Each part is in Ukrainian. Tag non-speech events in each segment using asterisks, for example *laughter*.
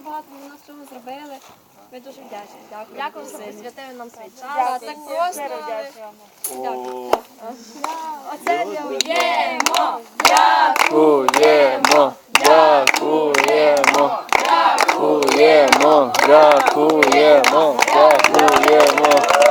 дуже багато для нас чого зробили. Ми дуже вдячні. Дякую. Дякую, що присвятили нам свій час. Так, так просто. Дякую. Оце для Дякуємо. Дякуємо, дякуємо, дякуємо, дякуємо, дякуємо.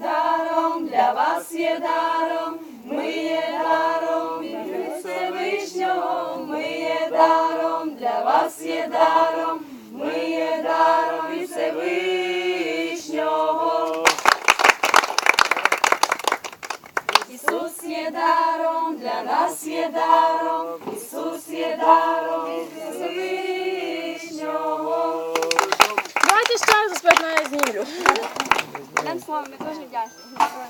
Даром для вас є даром, ми є даром від Всевишнього, ми є даром, для вас є даром, ми є даром від Всевишнього. Ісус є даром, для нас є даром, Ісус є даром на знімлю. Одним словом, ми дуже вдячні.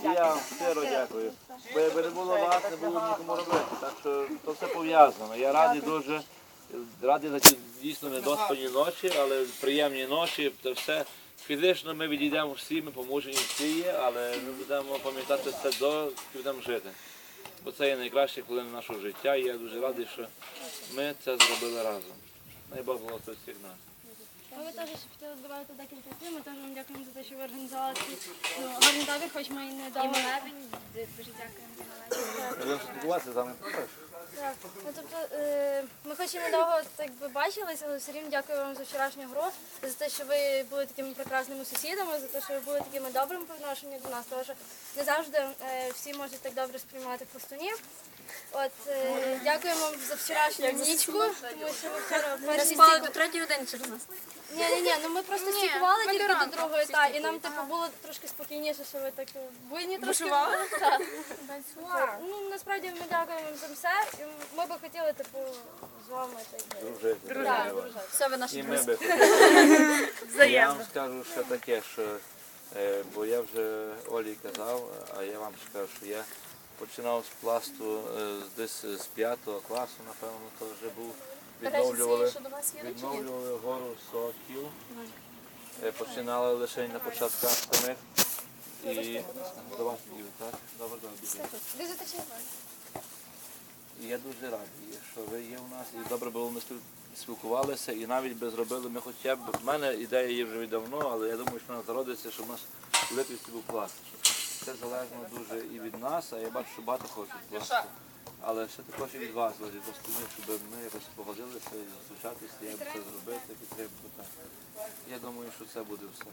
Я вам щиро дякую. Бо якби не було вас, не було б нікому робити. Так що то все пов'язано. Я радий дуже, радий за ті дійсно недоспані ночі, але приємні ночі, це все. Фізично ми відійдемо всі, ми помучені всі є, але ми будемо пам'ятати це до будемо жити. Бо це є найкращі хвилини нашого життя, і я дуже радий, що ми це зробили разом. Най Бог благословить всіх нас. Ми теж хотіли додати декілька слів. Ми теж вам дякуємо за те, що ви організували ці ну, гарні табір, хоч ми і не довго. Дуже дякуємо спілкуватися з вами. Так, ну тобто е, ми хоч і недовго так би бачились, але все рівно дякую вам за вчорашню гру, за те, що ви були такими прекрасними сусідами, за те, що ви були такими добрими по відношенню до нас, тому що не завжди е, всі можуть так добре сприймати пластунів. От е, дякуємо вам за вчорашню нічку, тому що ви вчора перші спали до третьої години через нас. ні, ні, ні, ну ми просто стікували ми тільки до до ранку другої, всі та, і нам типу було трошки спокійніше, що ви так буйні трошки. Бушували? *laughs* Так. Ну насправді ми дякуємо вам за все. І ми би хотіли, типу, з вами так. Дружити. Так, Все, ви наші І ми друзі. би *laughs* Я вам скажу ще таке, що е, бо я вже Олі казав, а я вам скажу, що я починав з пласту е, десь з п'ятого класу, напевно, то вже був. Відновлювали, відновлювали гору соків. Е, Починали лише на початках самих. І до вас їду, так? Добре, добре. Дуже. І я дуже радий, що ви є у нас, і добре було ми спілкувалися, і навіть би зробили ми хоча б. В мене ідея є вже віддавно, але я думаю, що вона зародиться, що в нас Липівці був клас. Це залежно дуже і від нас, а я бачу, що багато хочуть. Але ще також і від вас, від остальних, щоб ми якось погодилися і зустрічатися, як це зробити, підтримку. Я думаю, що це буде все.